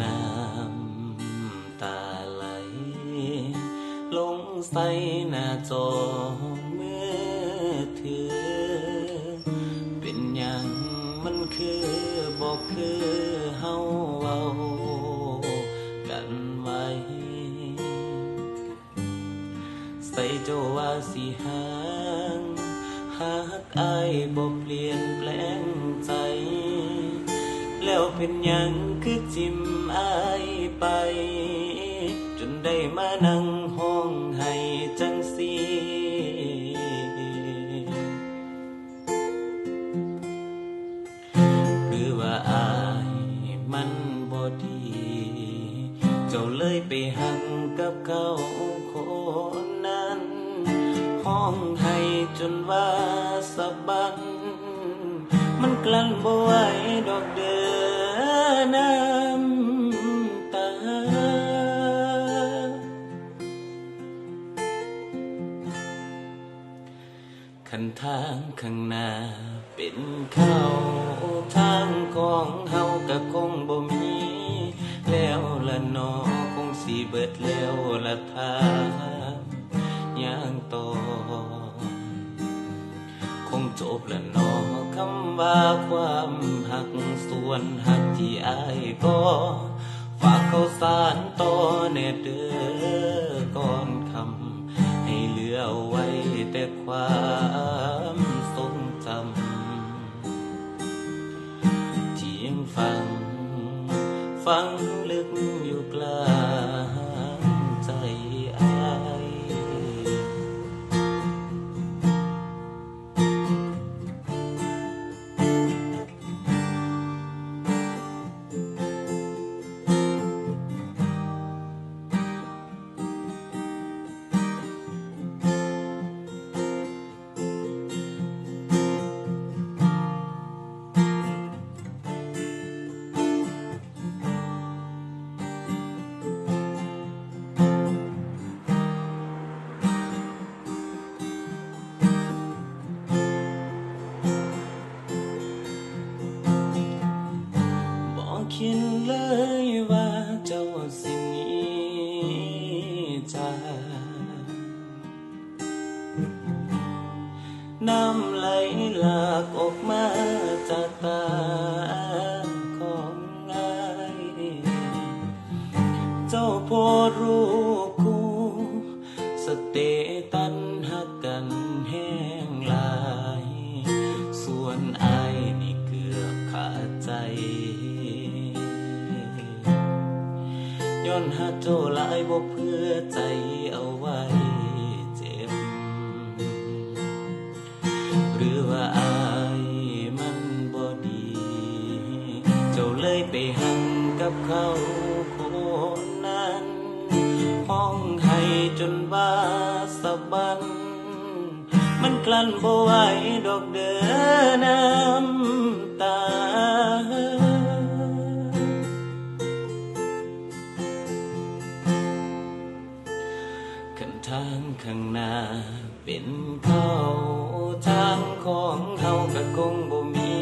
น้ำตาไหล ลงใส่หน้าจอมือเธอเป็นอย่างมันคือบอกคือเฮาเว้ากันไว้ ใส่เจ้าว่าสีหางหากอายบอกเปลี่ยนแปลงใจ แล้วเป็นยังคือจิมอายไป จนได้มานั่งห้องให้จังสีหรือว่าอายมันบ่ดี เจ้าเลยไปหังกับเขาคนนั้น ห้องให้จนว่าสะบัน มันกลั้นบ่ไหวดอกเดือน้ำตา คันทางข้างหน้าเป็นเขาทางของเฮาก็คงบ่มี แล้วละนอคงสิเบิดแล้วละทางย่างต่อคงจบละนอ คำว่าความหักส่วนหักที่อายก็ฝากเขาสารต่อแน่เดอก่อนคำให้เหลือไว้แต่ความทรงจำที่ยังฟัง ฟังลึกอยู่กลา น้ำไหลหลากออกมาจากตาของอายเจ้าพดรูปคู่สเตตันหักกันแห้งลาย ส่วนไอนี่เกือบขาดใจย้อนหักเจ้าหลายบ่เพื่อใจเอา หรือว่าอายมันบ่ดี เจ้าเลยไปหังกับเขาคนนั้น ห้องให้จนว่าสะบัน มันกลั้นบ่ไหวดอกเดินน้ำตา ทางข้างหน้า เป็นเขาทางของเฮาก็คงบ่มี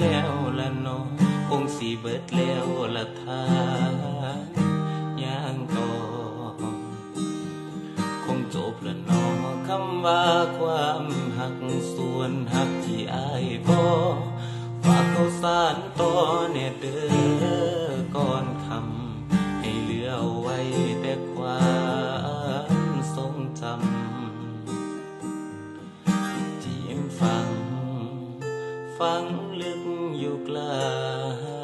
แล้วละเน้องคงสิเบิดแล้วละทางย่างต่อคงจบละเนอคำว่าความหักส่วนหักที่อายบ่ฝากเขาสารต่อแน่เด้อก่อนคำ ฟังลึกอยู่กลาง